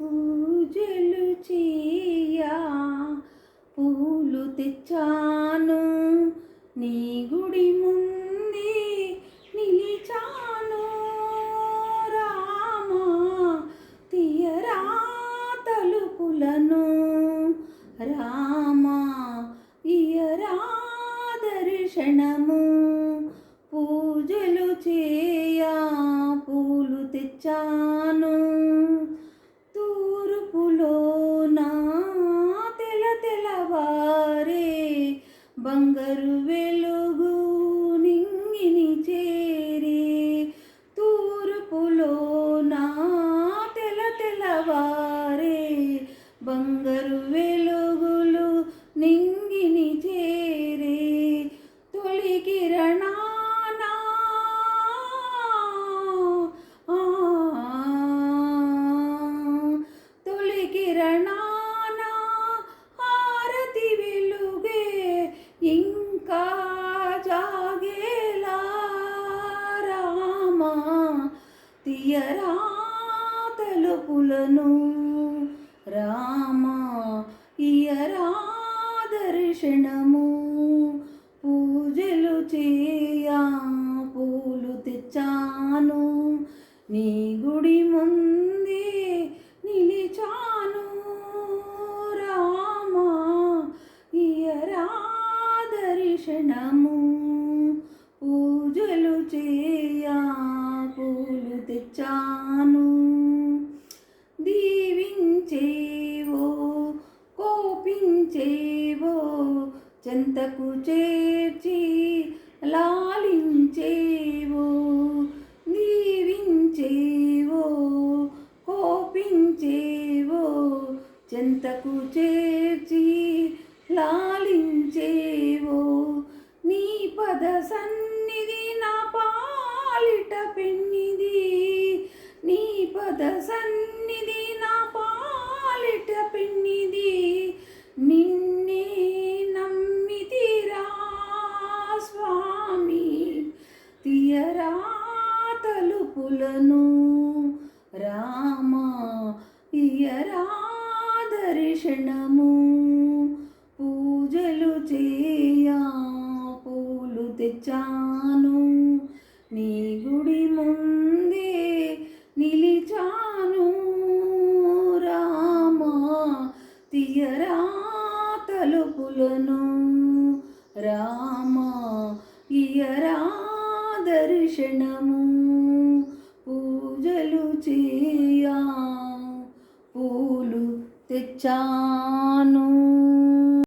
పూజలు చేయా పూలు తెచ్చాను. నీ గుడి ముందే నిలిచాను. రామా తీయరా తలుపులను రామా ఇయరా దర్శనము పూజలు చేయా పూలు తెచ్చాను. bangaru తలుపులను రామా ఇయరాదర్శనము పూజలు చేయా పూలు తెచ్చాను. నీ గుడి ముందే నిలిచా కోపించేవో చెంతకు చేర్చి లాలించేవో దీవించేవో కోపించేవో చెంతకు చేర్చి లాలించేవో నీ పద సన్నిధి నా పాలిట పెన్నిది నీ పద సన్నిధి తలుపులను రామా ఇయరాదర్శనము పూజలు చేయా పూలు తెచ్చాను. నీ గుడి ముందే నిలిచాను. రామా తీయరా తలుపులను రామా ఇయరా దర్శనము పూజలు చేయా పూలు తెచ్చాను